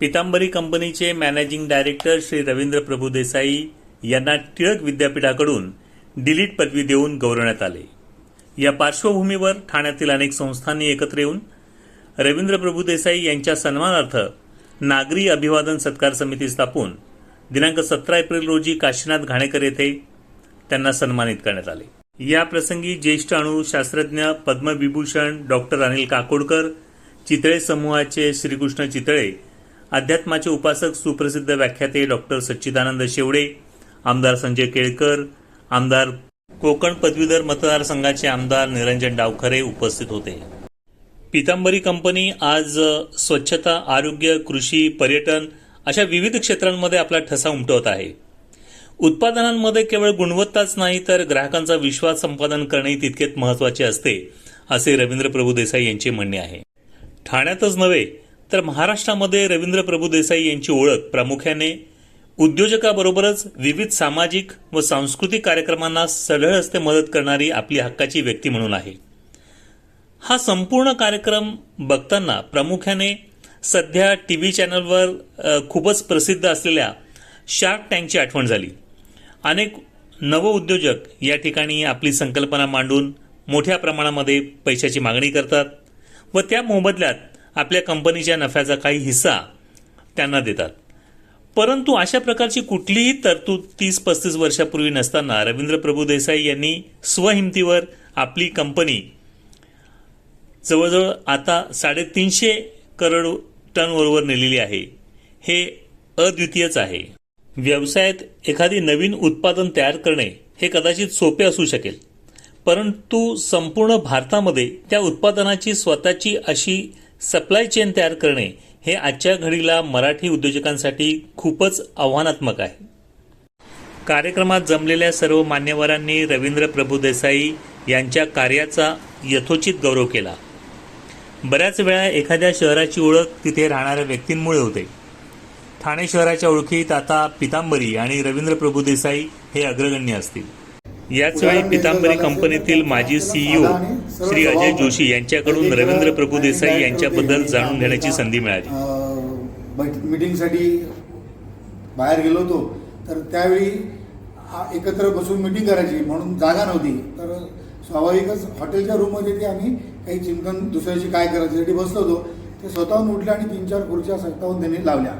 पितांबरी कंपनीचे managing director Shri Ravindra Prabhu Desai यांना टिळक विद्यापीठाकडून डिलीट पदवी देऊन गौरवण्यात आले. या पार्श्वभूमीवर ठाण्यातील अनेक संस्थांनी एकत्र येऊन रवींद्र प्रभू देसाई यांच्या सन्मानार्थ नागरी अभिवादन सत्कार समिती स्थापून दिनांक सतरा एप्रिल रोजी काशीनाथ घाणेकर येथे त्यांना सन्मानित करण्यात आले. या प्रसंगी ज्येष्ठ अणुशास्त्रज्ञ पद्मविभूषण डॉक्टर अनिल काकोडकर चितळे समूहाचे श्रीकृष्ण चितळे अध्यात्माचे उपासक सुप्रसिद्ध व्याख्याते डॉक्टर सच्चिदानंद शेवडे आमदार संजय केळकर आमदार कोकण पदवीधर मतदारसंघाचे आमदार निरंजन डावखरे उपस्थित होते. पितांबरी कंपनी आज स्वच्छता आरोग्य कृषी पर्यटन अशा विविध क्षेत्रांमध्ये आपला ठसा उमटवत आहे. उत्पादनांमध्ये केवळ गुणवत्ताच नाही तर ग्राहकांचा विश्वास संपादन करणे तितकेच महत्त्वाचे असते असे रवींद्र प्रभू देसाई यांचे म्हणणे आहे. ठाण्यातच नव्हे तर महाराष्ट्रामध्ये रवींद्र प्रभू देसाई यांची ओळख प्रामुख्याने उद्योजकाबरोबरच विविध सामाजिक व सांस्कृतिक कार्यक्रमांना सढळ हस्ते मदत करणारी आपली हक्काची व्यक्ती म्हणून आहे. हा संपूर्ण कार्यक्रम बघताना प्रामुख्याने सध्या टी व्ही चॅनलवर खूपच प्रसिद्ध असलेल्या शार्क टँकची आठवण झाली. अनेक नवउद्योजक या ठिकाणी आपली संकल्पना मांडून मोठ्या प्रमाणामध्ये पैशाची मागणी करतात व त्या मोबदल्यात आपल्या कंपनीच्या नफ्याचा काही हिस्सा त्यांना देतात. परंतु अशा प्रकारची कुठलीही तरतूद तीस पस्तीस वर्षापूर्वी नसताना रवींद्र प्रभू देसाई यांनी स्वहिमतीवर आपली कंपनी जवळजवळ आता साडेतीनशे करोड टनवरवर नेलेली आहे. हे अद्वितीयच आहे. व्यवसायात एखादी नवीन उत्पादन तयार करणे हे कदाचित सोपे असू शकेल परंतु संपूर्ण भारतामध्ये त्या उत्पादनाची स्वतःची अशी सप्लाय चेन तयार करणे हे आजच्या घडीला मराठी उद्योजकांसाठी खूपच आव्हानात्मक आहे. कार्यक्रमात जमलेल्या सर्व मान्यवरांनी रवींद्र प्रभू देसाई यांच्या कार्याचा यथोचित गौरव केला. बऱ्याच वेळा एखाद्या शहराची ओळख तिथे राहणाऱ्या व्यक्तींमुळे होते. ठाणे शहराच्या ओळखीत आता पितांबरी आणि रवींद्र प्रभू देसाई हे अग्रगण्य असतील. याचवेळी पितांबरी कंपनीतील माजी सीईओ श्री अजय जोशी यांच्याकडून रवींद्र प्रभू देसाई यांच्याबद्दल जाणून घेण्याची संधी मिळाली. मिटिंगसाठी बाहेर गेलो होतो. तर त्यावेळी एकत्र बसून मीटिंग करायची म्हणून जागा नव्हती. तर स्वाभाविकच हॉटेलच्या रूममध्ये ते आम्ही काही चिंतन दुसऱ्याशी काय करायच्यासाठी बसलो होतो. ते स्वतःहून उठले आणि तीन चार खुर्च्या स्वतःहून त्यांनी लावल्या.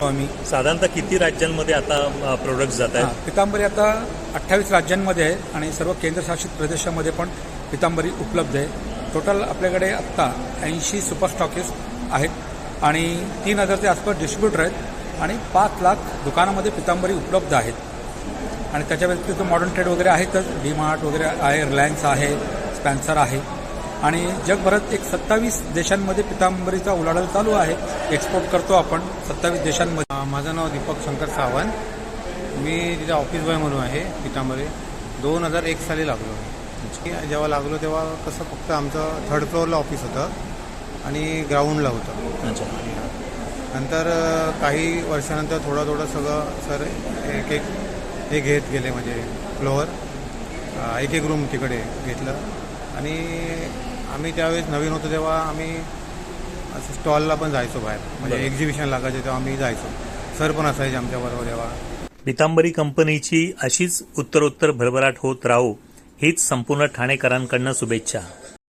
आम्ही. साधारणतः किती राज्यांमध्ये आता प्रोडक्ट जात आहे आहेत पितांबरी आता अठ्ठावीस राज्यांमध्ये आहे आणि सर्व केंद्रशासित प्रदेशामध्ये पण पितांबरी उपलब्ध आहे. टोटल आपल्याकडे आत्ता ऐंशी सुपर स्टॉकिस्ट आहेत आणि तीन हजारच्या आसपास डिस्ट्रीब्युटर आहेत आणि पाच लाख दुकानामध्ये पितांबरी उपलब्ध आहेत. आणि त्याच्या व्यतिरिक्त मॉडर्न ट्रेड वगैरे आहेतच. डीमार्ट वगैरे आहे रिलायन्स आहे स्पॅन्सर आहे. आणि जगभरात एक सत्तावीस देशांमध्ये पितांबरीचा उलाढाल चालू आहे. एक्सपोर्ट करतो आपण सत्तावीस देशांमध्ये. माझं नाव दीपक शंकर सावंत. मी तिथे ऑफिस बॉय म्हणून आहे पितांबरी. दोन हजार एक साली लागलो. जेव्हा लागलो तेव्हा कसं फक्त आमचं थर्ड फ्लोअरला ऑफिस होतं आणि ग्राउंडला होतं. नंतर काही वर्षानंतर थोडं थोडं सगळं सर एक एक हे घेत गेले म्हणजे फ्लोअर एक एक रूम तिकडे घेतलं. आणि आम्ही त्यावेळेस नवीन होतो तेव्हा आम्ही असं स्टॉलला पण जायचो बाहेर. म्हणजे. एक्झिबिशन लागायचे तेव्हा आम्ही जायचो. सर पण असायचे आमच्याबरोबर तेव्हा. पितांबरी कंपनीची अशीच उत्तरोत्तर भरभराट होत राहो हीच संपूर्ण ठाणेकरांकडनं शुभेच्छा.